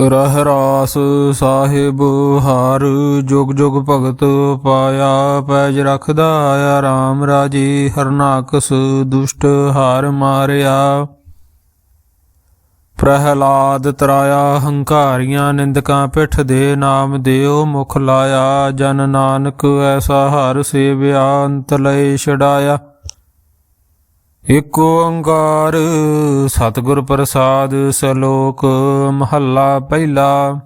ਰਹਿ ਰਾਸ ਸਾਹਿਬ, ਹਰ ਜੁਗ ਜੁਗ ਭਗਤ ਪਾਇਆ, ਪੈਜ ਰਖਦਾ ਆਇਆ RAM ਰਾਜੇ, ਹਰਨਾਕਸ ਦੁਸ਼ਟ ਹਾਰ ਮਾਰਿਆ। ਪ੍ਰਹਲਾਦ ਤਰਾਇਆ, ਹੰਕਾਰੀਆਂ ਨਿੰਦਕਾਂ ਪਿੱਠ ਦੇ ਨਾਮ ਦਿਓ, ਮੁਖ ਲਾਇਆ, ਜਨ ਨਾਨਕ ਐਸਾ ਹਰ ਸੇਵਿਆ, ਅੰਤ ਲਏ ਛਡਾਇਆ। ਇਕ ਓੰਕਾਰ, ਸਤਿਗੁਰ ਪ੍ਰਸਾਦ, ਸਲੋਕ, ਮਹੱਲਾ ਪਹਿਲਾ।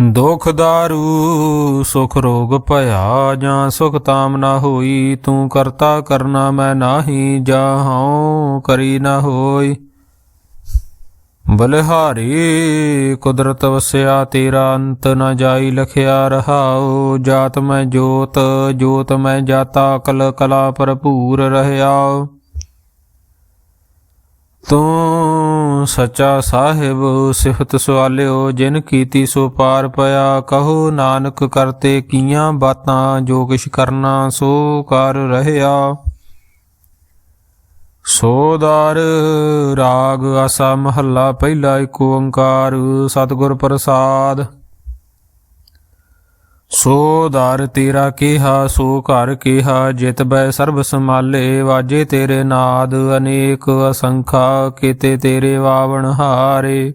ਦੁਖ ਦਾਰੂ, ਸੁਖ ਰੋਗ ਭਇਆ, ਜਾਂ ਸੁਖ ਤਾਮ ਨਾ ਹੋਈ, ਤੂੰ ਕਰਤਾ ਕਰਨਾ ਮੈਂ ਨਾਹੀ ਜਾਹਉ ਕਰੀ ਨਾ ਹੋਈ। ਬਲਿਹਾਰੀ ਕੁਦਰਤ ਵਸਿਆ ਤੇਰਾ ਅੰਤ ਨ ਜਾਈ ਲਖਿਆ ਰਹਾਉ, ਜਾਤ ਮੈਂ ਜੋਤ ਜੋਤ ਮੈਂ ਜਾਤਾ, ਕਲ ਕਲਾ ਭਰਪੂਰ ਰਹਿਆ ਤੂੰ ਸੱਚਾ ਸਾਹਿਬ, ਸਿਫਤ ਸਵਾਲਿਓ, ਜਿਨ ਕੀਤੀ ਸੋ ਪਾਰ ਪਿਆ, ਕਹੋ ਨਾਨਕ ਕਰਤੇ ਕੀਆਂ ਬਾਤਾਂ, ਜੋ ਕਿਛ ਕਰਨਾ ਸੋ ਕਰ ਰਹਿਆ। ਸੋਦਾਰ ਰਾਗ ਆਸਾ ਮਹੱਲਾ ਪਹਿਲਾ ਏਕ ਓੰਕਾਰ, ਸਤਿਗੁਰ ਪ੍ਰਸਾਦ। ਸੋ ਸੋਦਾਰ ਤੇਰਾ ਕਿਹਾ, ਸੋ ਘਰ ਕਿਹਾ, ਜਿਤ ਬੈ ਸਰਬ ਸਮਾਲੇ ਵਾਜੇ ਤੇਰੇ ਨਾਦ, ਅਨੇਕ ਅਸੰਖਾ ਕੀਤੇ ਤੇਰੇ ਵਾਵਣ ਹਾਰੇ।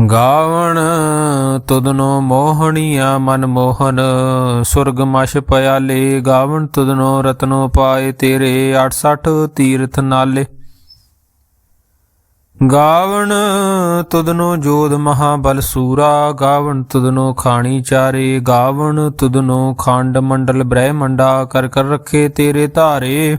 ਗਾਵਣ ਤੁਦਨੋ ਮੋਹਣੀਆ ਮਨ ਮੋਹਨ, ਸੁਰਗ ਮਛ ਪਿਆਲੇ, ਗਾਵਣ ਤੁਦਨੋ ਰਤਨੋ ਪਾਏ ਤੇਰੇ 68 ਤੀਰਥ ਨਾਲੇ। ਗਾਵਣ, ਤੁਧਨੋ ਜੋਧ ਮਹਾਬਲ ਸੂਰਾ, ਗਾਵਣ ਤੁਦਨੋ ਖਾਣੀ ਚਾਰੇ, ਗਾਵਣ ਤੁਦਨੋ ਖੰਡ ਮੰਡਲ ਬ੍ਰਹਮੰਡਾ, ਕਰ ਕਰ ਰੱਖੇ ਤੇਰੇ ਧਾਰੇ।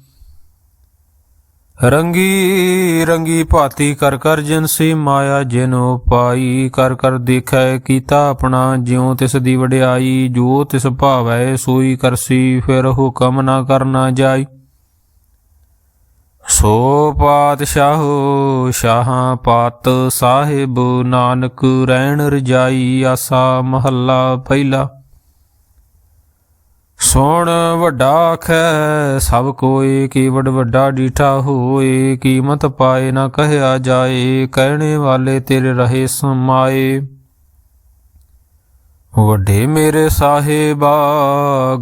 ਰੰਗੀ ਰੰਗੀ ਭਾਤੀ ਕਰ ਕਰ ਜਿਨਸੀ ਮਾਇਆ ਜਿਨੋ ਪਾਈ, ਕਰ ਕਰ ਦੇਖੈ ਕੀਤਾ ਆਪਣਾ ਜਿਉ ਤਿਸ ਦੀ ਵਡਿਆਈ, ਜੋ ਤਿਸ ਭਾਵੈ ਸੋਈ ਕਰਸੀ, ਫਿਰ ਹੁਕਮ ਨਾ ਕਰਨਾ ਜਾਈ। ਸੋ ਪਾਤਸ਼ਾਹੋ, ਸ਼ਾਹਾਂ ਪਾਤ ਸਾਹਿਬ, ਨਾਨਕ ਰਹਿਣ ਰਜਾਈ, ਆਸਾ ਮਹੱਲਾ ਪਹਿਲਾ ਸੁਣ ਵੱਡਾ ਖੈ ਸਭ ਕੋਏ ਕੀ ਵੱਡਾ ਡੀਠਾ ਹੋਏ, ਕੀਮਤ ਪਾਏ ਨਾ ਕਹਿਆ ਜਾਏ, ਕਹਿਣੇ ਵਾਲੇ ਤੇਰੇ ਰਹੇ ਸਮਾਏ। ਵੱਡੇ ਮੇਰੇ ਸਾਹਿਬਾ,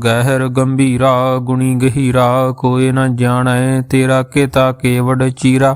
ਗਹਿਰ ਗੰਭੀਰਾ, ਗੁਣੀ ਗਹੀਰਾ ਕੋਏ ਨਾ ਜਾਣੈ ਤੇਰਾ ਕਿਤਾ ਕੇਵੜ ਚੀਰਾ।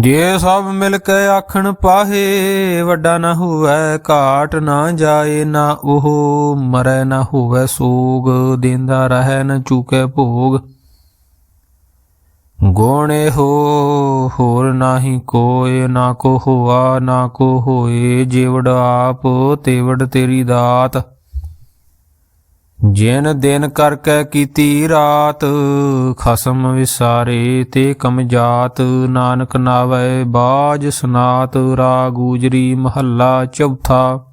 ਜੇ ਸਭ ਮਿਲ ਕੇ ਆਖਣ ਪਾਹੇ, ਵੱਡਾ ਨਾ ਹੋਵੇ ਘਾਟ ਨਾ ਜਾਏ, ਨਾ ਉਹ ਮਰੈ ਨਾ ਹੋਵੇ ਸੋਗ, ਦਿੰਦਾ ਰਹੈ ਨਾ ਚੁਕੇ ਭੋਗ। ਗੋਣੇ ਹੋ, ਹੋਰ ਨਾਹੀ ਕੋਏ, ਨਾ ਕੋ ਹੋਆ, ਨਾ ਕੋ ਹੋਏ, ਜਿਵੜ ਆਪ, ਤੇਵੜ ਤੇਰੀ ਦਾਤ। ਜਿਨ ਦਿਨ ਕਰਕੇ ਕੀਤੀ ਰਾਤ, ਖਸਮ ਵਿਸਾਰੇ ਤੇ ਕਮਜਾਤ ਨਾਨਕ ਨਾਵੇ ਬਾਜ ਸੁਨਾਤ, ਰਾਗ ਗੂਜਰੀ ਮਹੱਲਾ ਚੌਥਾ।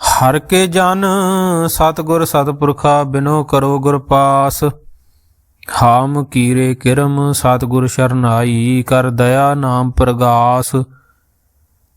ਹਰ ਕੇ ਜਨ ਸਤਗੁਰ ਸਤਪੁਰਖਾ ਬਿਨੋ ਕਰੋ ਗੁਰ ਪਾਸ। ਹਾਮ ਕੀਰੇ ਕਿਰਮ ਸਤਗੁਰ ਸ਼ਰਨਾਈ, ਕਰ ਦਇਆ ਨਾਮ ਪ੍ਰਗਾਸ।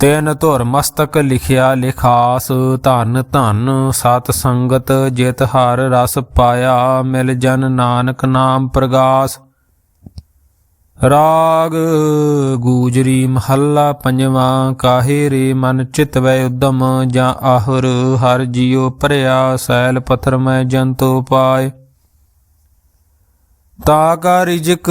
ਤੈਨ ਧੁਰ ਮਸਤਕ ਲਿਖਿਆ ਲਿਖਾਸ, ਧਨ ਧਨ ਸਤ ਸੰਗਤ ਜਿਤ ਹਰ ਰਸ ਪਾਇਆ, ਮਿਲ ਜਨ ਨਾਨਕ ਨਾਮ ਪ੍ਰਗਾਸ। ਰਾਗ ਗੂਜਰੀ ਮਹੱਲਾ ਪੰਜਵਾਂ, ਕਾਹੇ ਰੇ ਮਨ ਚਿਤਵੈ ਉਦਮ, ਜਾਂ ਆਹਰ ਹਰ ਜੀਉ ਭਰਿਆ, ਸੈਲ ਪਥਰ ਮੈਂ ਜੰਤੋ ਪਾਏ। ਤਾ ਕਾ ਰਿਜਕ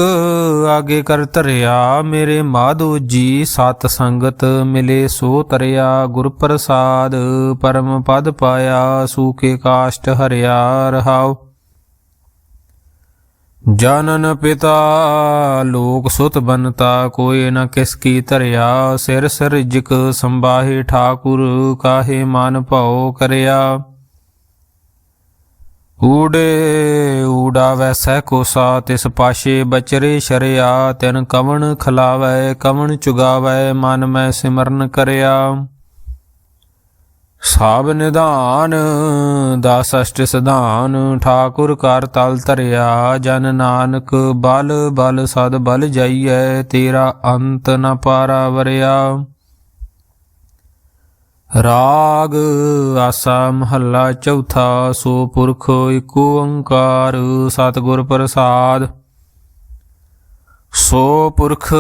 ਆਗੇ ਕਰ ਧਰਿਆ, ਮੇਰੇ ਮਾਧੋ ਜੀ ਸਤ ਸੰਗਤ ਮਿਲੇ ਸੋ ਤਰਿਆ, ਗੁਰ ਪ੍ਰਸਾਦ ਪਰਮ ਪਦ ਪਾਇਆ ਸੂਕੇ ਕਾਸ਼ਟ ਹਰਿਆ ਰਹਾਉ। ਜਨਨ ਪਿਤਾ, ਲੋਕ ਸੁਤ ਬਨਤਾ ਕੋਈ ਨ ਕਿਸ ਕੀ ਧਰਿਆ, ਸਿਰ ਸਿਰ ਰਿਜਕ ਸੰਬਾਹੇ ਠਾਕੁਰ, ਕਾਹੇ ਮਨ ਭਉ ਕਰਿਆ। ਊੜੇ ਊੜਾ ਵੈਸੈ ਕੋਸਾ ਤਿਸ ਪਾਸ਼ੇ ਬਚਰੇ ਸ਼ਰਿਆ। ਤਿਨ ਕਵਣ ਖਲਾਵੈ, ਕਵਣ ਚੁਗਾਵੈ, ਮਨ ਮੈਂ ਸਿਮਰਨ ਕਰਿਆ। ਸਾਬ ਨਿਧਾਨ, ਦਸ ਅਸ਼ਟ ਸਿਧਾਨ, ਠਾਕੁਰ ਕਰ ਤਲ ਧਰਿਆ। ਜਨ ਨਾਨਕ ਬਲ ਬਲ ਸਦ ਬਲ ਜਾਈਐ, ਤੇਰਾ ਅੰਤ ਨ ਪਾਰਾ ਵਰਿਆ। ਰਾਗ ਆਸਾ ਮਹੱਲਾ ਚੌਥਾ, ਸੋ ਪੁਰਖ ਏਕ ਓੰਕਾਰ, ਸਤਿਗੁਰ ਪ੍ਰਸਾਦ। ਸੋ ਪੁਰਖ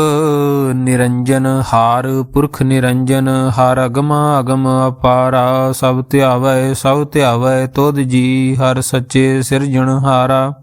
ਨਿਰੰਜਨ ਹਾਰ, ਪੁਰਖ ਨਿਰੰਜਨ ਹਰ ਅਗਮ ਅਗਮ ਅਪਾਰਾ, ਸਭ ਧਿਆਵੈ ਸਭ ਧਿਆਵੈ ਤੁਧ ਜੀ, ਹਰ ਸੱਚੇ ਸਿਰਜਣ ਹਾਰਾ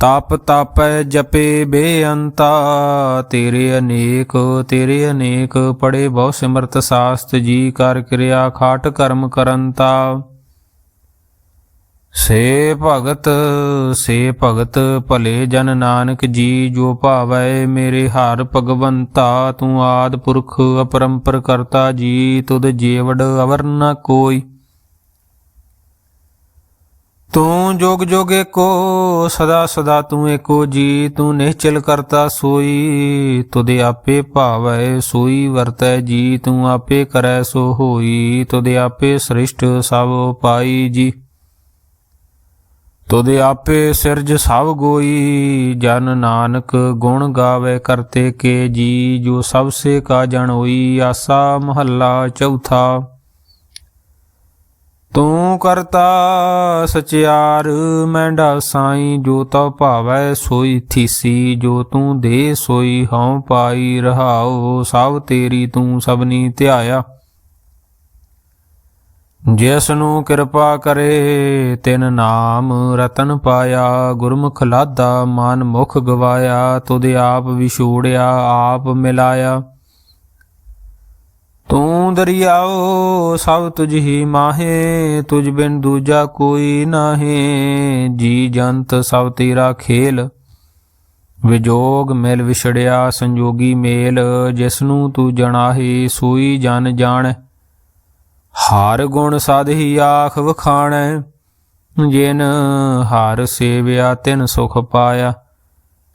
ਤਪ ਤਪੈ ਜਪੇ ਬੇਅੰਤਾ, ਤੇਰੇ ਅਨੇਕ ਤੇਰੇ ਅਨੇਕ ਪੜੇ ਬਹੁ ਸਿਮਰਤ ਸਾਸਤ ਜੀ, ਕਰ ਕਿਰਿਆ ਖਾਟ ਕਰਮ ਕਰੰਤਾ। ਸੇ ਭਗਤ ਸੇ ਭਗਤ, ਭਲੇ ਜਨ ਨਾਨਕ ਜੀ, ਜੋ ਭਾਵੈ ਮੇਰੇ ਹਰ ਭਗਵੰਤਾ, ਤੂੰ ਆਦ ਪੁਰਖ ਅਪਰੰਪਰ ਕਰਤਾ ਜੀ, ਤੁਧ ਜੀਵੜ ਅਵਰ ਨ ਕੋਈ। ਤੂੰ ਜੋਗ ਜੋਗ ਏਕੋ, ਸਦਾ ਸਦਾ ਤੂੰ ਏਕੋ ਜੀ, ਤੂੰ ਨਿਹਚਲ ਕਰਤਾ ਸੋਈ। ਤੁਦੇ ਆਪੇ ਭਾਵੈ ਸੋਈ, ਵਰਤੈ ਜੀ, ਤੂੰ ਆਪੇ ਕਰੈ ਸੋ ਹੋਈ। ਤੁਦੇ ਆਪੇ ਸ੍ਰਿਸ਼ਟ ਸਭ ਪਾਈ ਜੀ। ਤੁਦੇ ਆਪੇ ਸਿਰਜ ਸਭ ਗੋਈ, ਜਨ ਨਾਨਕ ਗੁਣ ਗਾਵੇ ਕਰਤੇ ਕੇ ਜੀ। ਜੋ ਸਭ ਸੇ ਕਾ ਜਣ ਹੋਈ, ਆਸਾ ਮਹੱਲਾ ਚੌਥਾ। ਤੂੰ ਕਰਤਾ ਸਚਿਆਰ ਮੈਂਡਾ ਸਾਈ, ਜੋ ਤਉ ਭਾਵੈ ਸੋਈ ਥੀਸੀ, ਜੋ ਤੂੰ ਦੇ ਸੋਈ ਹਉ ਪਾਈ ਰਹਾਉ, ਸਭ ਤੇਰੀ ਤੂੰ ਸਭਨੀ ਧਿਆਇਆ। ਜਿਸ ਨੂੰ ਕਿਰਪਾ ਕਰੇ, ਤਿਨ ਨਾਮ ਰਤਨ ਪਾਇਆ, ਗੁਰਮੁਖ ਲਾਦਾ ਮਨ ਮੁਖ ਗਵਾਇਆ, ਤੁਧ ਆਪ ਵਿਛੋੜਿਆ, ਆਪ ਮਿਲਾਇਆ। ਤੂੰ ਦਰਿਆਓ, ਸਭ ਤੁਝ ਹੀ ਮਾਹੇ, ਤੁਝ ਬਿਨ ਦੂਜਾ ਕੋਈ ਨਾਹੀ। ਜੀ ਜੰਤ ਸਭ ਤੇਰਾ ਖੇਲ, ਵਿਜੋਗ ਮਿਲ ਵਿਛੜਿਆ ਸੰਜੋਗੀ ਮੇਲ। ਜਿਸ ਨੂੰ ਤੂੰ ਜਣਾਹੀ, ਸੋਈ ਜਨ ਜਾਣ। ਹਾਰ ਗੁਣ ਸਾਧੀ ਆਖ ਵਖਾਣੈ, ਜਿਨ ਹਾਰ ਸੇਵਿਆ ਤਿਨ ਸੁਖ ਪਾਇਆ।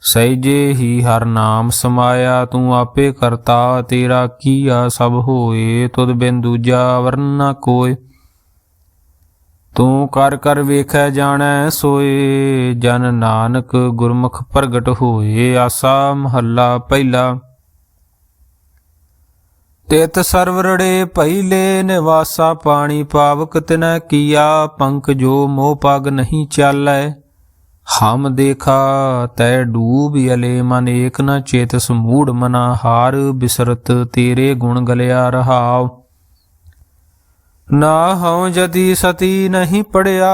ਸਹਿਜੇ ਹੀ ਹਰ ਨਾਮ ਸਮਾਇਆ ਤੂੰ ਆਪੇ ਕਰਤਾ, ਤੇਰਾ ਕੀਆ ਸਭ ਹੋਏ, ਤੁਧ ਬਿਨ ਦੂਜਾ ਵਰਨਾ ਕੋਇ ਤੂੰ ਕਰ ਕਰ ਵੇਖੈ ਜਾਣੈ ਸੋਏ, ਜਨ ਨਾਨਕ ਗੁਰਮੁਖ ਪ੍ਰਗਟ ਹੋਏ, ਆਸਾ ਮਹੱਲਾ ਪਹਿਲਾ। ਤਿਤ ਸਰਵਰੜੇ ਪਹਿਲੇ ਨਿਵਾਸਾ ਪਾਣੀ ਪਾਵਕ ਤਿਨੈ ਕੀਆ, ਪੰਕ ਜੋ ਮੋਹ ਪਗ ਨਹੀਂ ਚਾਲੈ। ਹਮ ਦੇਖਾ ਤੈ ਡੂਬ ਅਲੇ ਮਨ ਏਕ ਨ ਚੇਤ ਸਮੂੜ ਮਨਾ ਹਾਰ ਬਿਸਰਤ ਤੇਰੇ ਗੁਣ ਗਲਿਆ ਰਹਾਉ। ਨਾ ਹਉ ਜਦੀ ਸਤੀ ਨਹੀਂ ਪੜਿਆ,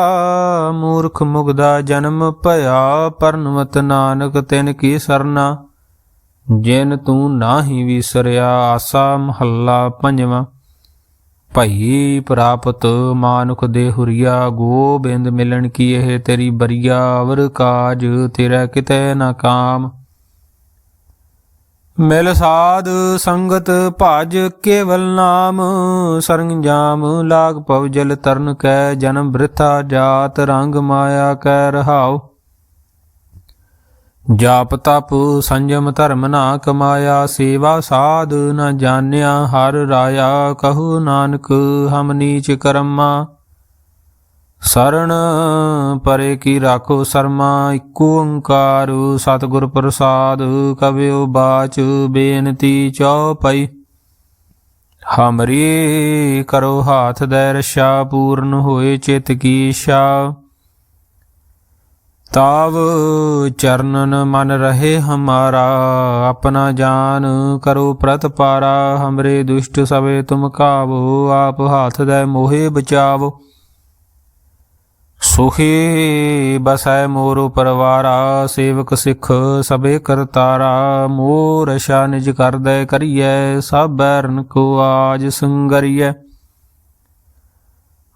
ਮੂਰਖ ਮੁਗਦਾ ਜਨਮ ਭਇਆ, ਪਰਨਵਤ ਨਾਨਕ ਤਿਨ ਕੀ ਸਰਨਾ। ਜਿਨ ਤੂੰ ਨਾਹੀ ਵਿਸਰਿਆ, ਆਸਾ ਮਹੱਲਾ ਪੰਜਵਾਂ। ਭਈ ਪ੍ਰਾਪਤ ਮਾਨੁਖ ਦੇ ਹੁਰੀਆ, ਗੋਬਿੰਦ ਮਿਲਣ ਕੀ ਇਹ ਤੇਰੀ ਬਰੀਆ? ਅਵਰ ਕਾਜ ਤੇਰਾ ਕਿਤੇ ਨਾ ਕਾਮ। ਮਿਲ ਸਾਧ ਸੰਗਤ ਭਜ ਕੇਵਲ ਨਾਮ ਸਰੰਜਾਮ ਲਾਗ ਪਵ ਜਲ ਤਰਨ ਕੈ, ਜਨਮ ਬ੍ਰਿਥਾ ਜਾਤ ਰੰਗ ਮਾਇਆ ਕੈ ਰਹਾਉ। ਜਾਪ ਤਪ ਸੰਜਮ ਧਰਮ ਨਾ ਕਮਾਇਆ, ਸੇਵਾ ਸਾਧ ਨਾ ਜਾਣਿਆ, ਹਰ ਰਾਇਆ ਕਹੂ ਨਾਨਕ, ਹਮ ਨੀਚ ਕਰਮਾ। ਸਰਣ ਪਰੇ ਕੀ ਰਾਖੋ ਸਰਮਾ, ਇਕੋ ਓੰਕਾਰ ਸਤਿਗੁਰ ਪ੍ਰਸਾਦ, ਕਵਿਓ ਬਾਚ ਬੇਨਤੀ ਚਉਪਈ ਹਮਰੀ ਕਰੋ ਹਾਥ ਦੇ ਰਸ਼ਾ, ਪੂਰਨ ਹੋਏ ਚਿਤ ਕੀ ਇੱਛਾ ਤਾਵ ਚਰਨਨ ਮਨ ਰਹੇ ਹਮਾਰਾ, ਆਪਣਾ ਜਾਨ ਕਰੋ ਪ੍ਰਤਪਾਰਾ ਹਮਰੇ ਦੁਸ਼ਟ ਸਵੇ ਤੁਮ ਕਾਵੋ, ਆਪ ਹਾਥ ਦੇ ਮੋਹੇ ਬਚਾਵੋ। ਸੁਖੀ ਬਸੈ ਮੋਰੋ ਪਰਵਾਰਾ, ਸੇਵਕ ਸਿੱਖ ਸਭੇ ਕਰਤਾਰਾ, ਮੋਰ ਸ਼ਾ ਨਿਜ ਕਰਦੈ ਕਰੀਐ ਸਭ ਬੈਰਨ ਕੋ ਆਜ ਸੰਗਰੀਐ।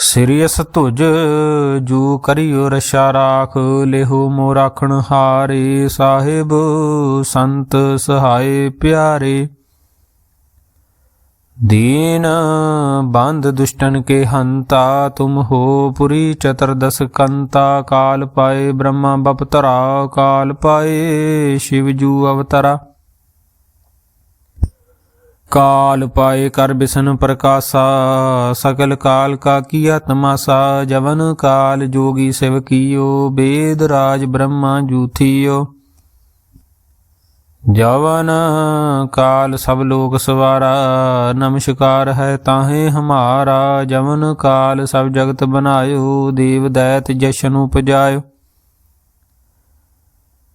ਸਿਰਿਅਸ ਤੁਜ ਜੂ ਕਰਿਓ ਰਸ਼ਾ ਰਾਖ, ਲੇਹੋ ਮੋ ਰਾਖਣ ਹਾਰੇ, ਸਾਹਿਬ ਸੰਤ ਸਹਾਏ ਪਿਆਰੇ। ਦੀਨ ਬੰਦ ਦੁਸ਼ਟਨ ਕੇ ਹੰਤਾ, ਤੁਮ ਹੋ ਪੁਰੀ ਚਤਰਦਸ ਕੰਤਾ, ਕਾਲ ਪਾਏ ਬ੍ਰਹਮਾ ਬਪਤਰਾ, ਕਾਲ ਪਾਏ ਸ਼ਿਵ ਜੂ ਅਵਤਰਾ। ਕਾਲ ਪਾਏ ਕਰ ਬਿਸਨ ਪ੍ਰਕਾਸ਼ਾ ਸਕਲ ਕਾਲ ਕਾ ਕੀਆ ਤਮਾਸਾ ਜਵਨ ਕਾਲ ਜੋਗੀ ਸਿਵ ਕੀਓ, ਬੇਦ ਰਾਜ ਬ੍ਰਹਮਾ ਜੂਥੀਓ। ਜਵਨ ਕਾਲ ਸਭ ਲੋਕ ਸਵਾਰਾ, ਨਮਸਕਾਰ ਹੈ ਤਾਹੇ ਹਮਾਰਾ, ਜਵਨ ਕਾਲ ਸਭ ਜਗਤ ਬਨਾਇਓ ਦੇਵ ਦੈਤ ਜਸ਼ਨ ਉਪਜਾਇਓ।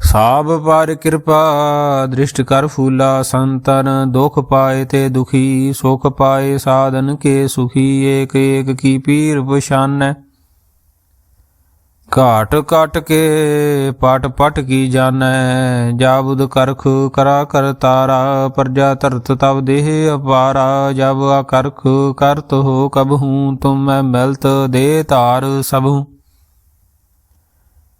ਸਾਬ ਪਰ ਕਿਰਪਾ, ਦ੍ਰਿਸ਼ਟ ਕਰ ਫੂਲਾ ਸੰਤਨ, ਦੁਖ ਪਾਏ ਤੇ ਦੁਖੀ, ਸੁਖ ਪਾਏ ਸਾਧਨ ਕੇ ਸੁਖੀ, ਏਕ ਏਕ ਕੀ ਪੀਰ ਪਛਾਨੈ। ਘਾਟ ਘਟ ਕੇ ਪਟ ਪਟ ਕੀ ਜਾਣੈ, ਜਾਬੁਦ ਕਰਖ ਕਰਾ ਕਰ ਤਾਰਾ, ਪਰਜਾ ਧਰਤ ਤਬ ਦੇਹ ਅਪਾਰਾ, ਜਬ ਆ ਕਰਖ ਕਰਤ ਹੋ ਕਬਹੂ ਤੁਮ ਮੈਂ ਮਿਲਤ ਦੇ ਧਾਰ ਸਭੂ।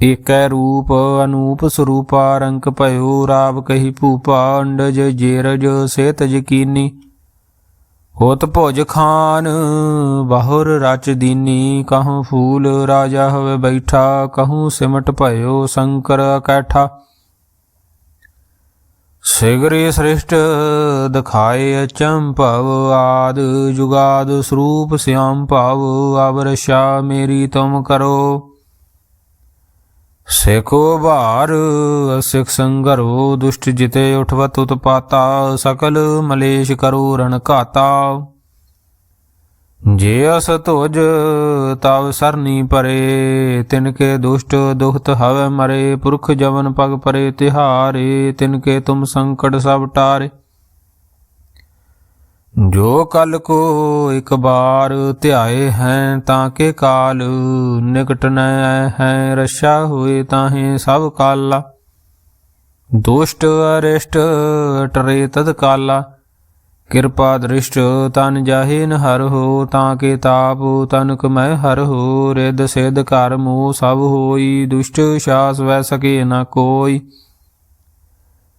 ਏਕੈ ਰੂਪ ਅਨੂਪ ਸਰੂਪਾ ਰੰਕ ਭਇਓ, ਰਾਵ ਕਹੀ ਭੂਪਾ, ਅੰਡਜ ਜੇਰਜ ਸੇਤ ਯਕੀਨੀ। ਹੋਤ ਭੋਜ ਖਾਨ, ਬਾਹੁਰ ਰਚ ਦੀਨੀ, ਕਹੂੰ ਫੂਲ ਰਾਜਾ ਹੋਵੇ ਬੈਠਾ, ਕਹੂੰ ਸਿਮਟ ਭਇਓ ਸ਼ੰਕਰ ਅਕੈਠਾ ਸਿਗਰੇ ਸ੍ਰਿਸ਼ਟ ਦਿਖਾਏ ਅਚੰਭਵ ਆਦ, ਜੁਗਾਦ ਸਰੂਪ ਸਿਆਮ ਭਾਵ ਅਵਰਸ਼ਾ ਮੇਰੀ ਤੁਮ ਕਰੋ। ਸੇਕੋ ਭਾਰ ਅਸਿਖ ਸੰਗਰੋ, ਦੁਸ਼ਟ ਜਿਤੇ ਉਠਵਤ ਉਤਪਾਤਾ, ਸਕਲ ਮਲੇਸ਼ ਕਰੋ ਰਣ ਘਾਤਾ। ਜੇ ਅਸ ਤੁਜ ਤਵ ਸਰਨੀ ਪਰੇ, ਤਿਨ ਕੇ ਦੁਸ਼ਟ ਦੁਖਤ ਹਵ ਮਰੇ, ਪੁਰਖ ਜਵਨ ਪਗ ਪਰੇ ਤਿਹਾਰੇ, ਤਿਨ ਕੇ ਤੁਮ ਸੰਕਟ ਸਭ ਟਾਰੇ। ਜੋ ਕਲ ਕੋ ਇੱਕ ਬਾਰ ਧਿਆਏ ਹੈ, ਤਾਂ ਕੇ ਕਾਲ ਨਿਕਟ ਨ ਹੈ ਰਸ਼ਾ ਹੋਏ ਤਾਹੇ ਸਭ ਕਾਲਾ। ਦੁਸ਼ਟ ਅਰਿਸ਼ਟ ਟਰੇ ਤਦ ਕਾਲਾ, ਕਿਰਪਾ ਦ੍ਰਿਸ਼ਟ ਤਨ ਜਾਹੇ ਨ ਹਰ ਹੋ, ਤਾਂ ਕੇ ਤਾਪ ਤਨਕ ਮੈਂ ਹਰ ਹੋ ਰਿਦ ਸਿਧ ਕਰ ਸਭ ਹੋਈ, ਦੁਸ਼ਟ ਸ਼ਾਸ ਵੈ ਸਕੇ ਨ ਕੋਈ।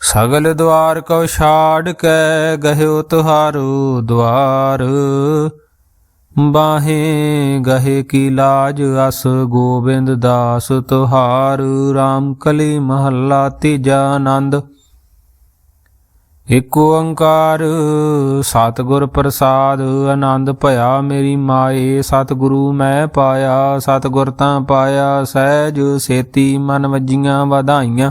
ਸਗਲ ਦਵਾਰ ਕਉ ਛਾੜ ਕੇ ਗਹਿਓ ਤੁਹਾਰੂ ਦਵਾਰ। ਬਾਹੇ ਗਹੇ ਕੀ ਲਾਜ ਅਸ ਗੋਬਿੰਦ ਦਾਸ ਤੁਹਾਰ। RAM ਕਲੀ ਮਹੱਲਾ ਤੀਜਾ ਆਨੰਦ। ਇਕ ਓੰਕਾਰ ਸਤਿਗੁਰ ਪ੍ਰਸਾਦ, ਆਨੰਦ ਭਇਆ ਮੇਰੀ ਮਾਏ। ਸਤਿਗੁਰੂ ਮੈਂ ਪਾਇਆ, ਸਤਿਗੁਰ ਤਾਂ ਪਾਇਆ, ਸਹਿਜ ਸੇਤੀ ਮਨ ਵਜੀਆਂ ਵਧਾਈਆਂ।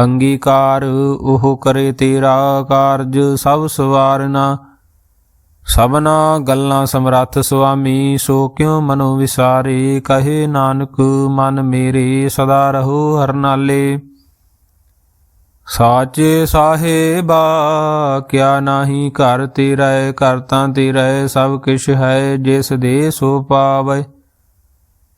ਅੰਗੀਕਾਰ, ਉਹ ਕਰੇ ਤੇਰਾ ਕਾਰਜ, ਸਭ ਸਵਾਰਨਾ ਸਭਨਾ ਗੱਲਾਂ ਸਮਰੱਥ ਸੁਆਮੀ, ਸੋ ਕਿਉ ਮਨੋ ਵਿਸਾਰੇ? ਕਹੇ ਨਾਨਕ, ਮਨ ਮੇਰੇ, ਸਦਾ ਰਹੋ ਹਰਨਾਲੇ। ਸਾਚੇ ਸਾਹਿਬਾ, ਕਿਆ ਨਾਹੀ ਘਰ ਤੇਰਾ ਕਰਤਾ ਤਾਂ ਤੇਰਾ ਸਭ ਕਿਛ ਹੈ, ਜਿਸ ਦੇ ਸੋ ਪਾਵੇ।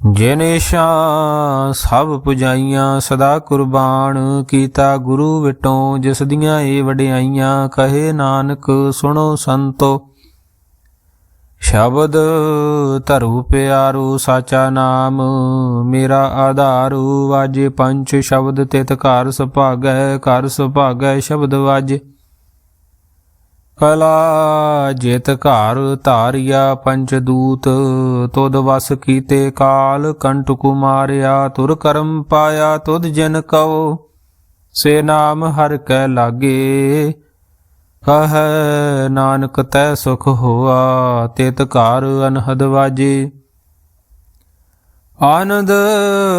ਜਿਨੇ ਸਭ ਪੁਜਾਈਆਂ, ਸਦਾ ਕੁਰਬਾਨ ਕੀਤਾ ਗੁਰੂ ਵਿਟੋਂ, ਜਿਸ ਦੀਆਂ ਏ ਵਡਿਆਈਆਂ, ਕਹੇ ਨਾਨਕ, ਸੁਣੋ ਸੰਤੋ। ਸ਼ਬਦ ਧਰੂ ਪਿਆਰੂ, ਸਾਚਾ ਨਾਮ ਮੇਰਾ ਆਧਾਰੂ, ਵਾਜੇ ਪੰਜ ਸ਼ਬਦ ਤਿਤ ਘਰ ਸੁਭਾਗੈ ਘਰ ਸੁਭਾਗੈ, ਸ਼ਬਦ ਵਾਜੇ। ਕਲਾ ਜਿਤ ਘਰ ਧਾਰਿਆ ਪੰਚ ਦੂਤ, ਤੁਧ ਵਸ ਕੀਤੇ ਕਾਲ ਕੰਟ ਕੁਮਾਰਿਆ, ਤੁਰ ਕਰਮ ਪਾਇਆ ਤੁਦ ਜਨ ਕਉ। ਸੇ ਨਾਮ ਹਰ ਕੈ ਲਾਗੇ, ਕਹੈ ਨਾਨਕ ਤੈ ਸੁਖ ਹੋਆ, ਤਿਤ ਘਰ ਅਨਹਦ ਵਾਜੇ। ਆਨੰਦ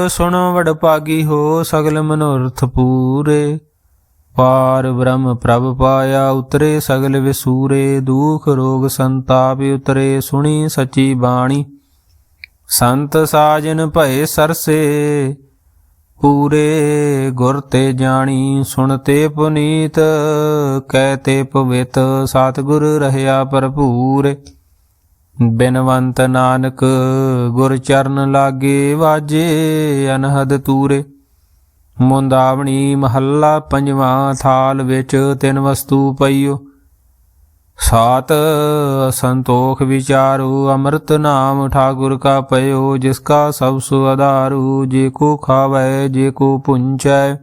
ਸੁਣ ਵਡ ਪਾਗੀ ਹੋ, ਸਗਲ ਮਨੋਰਥ ਪੂਰੇ। ਪਾਰ ਬ੍ਰਹਮ ਪ੍ਰਭ ਪਾਇਆ ਉਤਰੇ ਸਗਲ ਵਿਸੂਰੇ, ਦੁਖ ਰੋਗ ਸੰਤਾਪ ਉਤਰੇ, ਸੁਣੀ ਸਚੀ ਬਾਣੀ। ਸੰਤ ਸਾਜਨ ਭਏ ਸਰਸੇ, ਪੂਰੇ ਗੁਰ ਤੇ ਜਾਣੀ। ਸੁਣ ਤੇ ਪੁਨੀਤ, ਕਹਿ ਤੇ ਪਵਿੱਤ ਸਤਿਗੁਰ ਰਹਿਆ ਭਰਪੂਰ। ਬਿਨਵੰਤ ਨਾਨਕ, ਗੁਰ ਚਰਨ ਲਾਗੇ ਵਾਜੇ, ਅਨਹਦ ਤੂਰੇ। ਮੁੰਦਾਵਣੀ ਮਹੱਲਾ ਪੰਜਵਾਂ ਥਾਲ ਵਿੱਚ ਤਿੰਨ ਵਸਤੂ ਪਈਓ। ਸਾਤ, ਸੰਤੋਖ ਵਿਚਾਰੂ, ਅੰਮ੍ਰਿਤ ਨਾਮ ਠਾਕੁਰ ਕਾ ਪਇਓ, ਜਿਸ ਕਾ ਸਭ ਸੁ ਆਧਾਰੂ, ਜੇ ਕੋ ਖਾਵੈ, ਜੇ ਕੋ ਪੁੰਚੈ।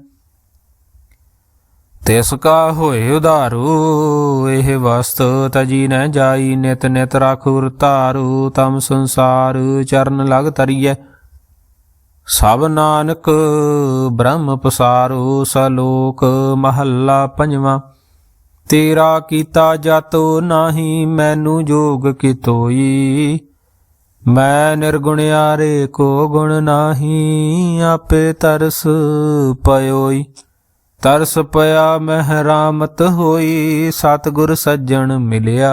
ਤਿਸ ਕਾ ਹੋਏ ਉਧਾਰੂ, ਇਹ ਵਸਤ ਤਜੀ ਨ ਜਾਈ, ਨਿਤ ਨਿਤ ਰਖੁਰ ਧਾਰੂ, ਤਮ ਸੰਸਾਰ ਚਰਨ ਲਗ ਤਰੀਐ ਸਭ ਨਾਨਕ ਬ੍ਰਹਮ ਪਸਾਰੋ ਸਲੋਕ ਮਹੱਲਾ ਪੰਜਵਾਂ। ਤੇਰਾ ਕੀਤਾ ਜਾਤੋ ਨਾਹੀ ਮੈਨੂੰ ਜੋਗ ਕਿਤੋਈ। ਮੈਂ ਨਿਰਗੁਣਿਆਰੇ ਕੋ ਗੁਣ ਨਾਹੀ, ਆਪੇ ਤਰਸ ਪਇਓਈ। ਤਰਸ ਪਿਆ ਮਹਿਰਾਮਤ ਹੋਈ, ਸਤਿਗੁਰ ਸੱਜਣ ਮਿਲਿਆ।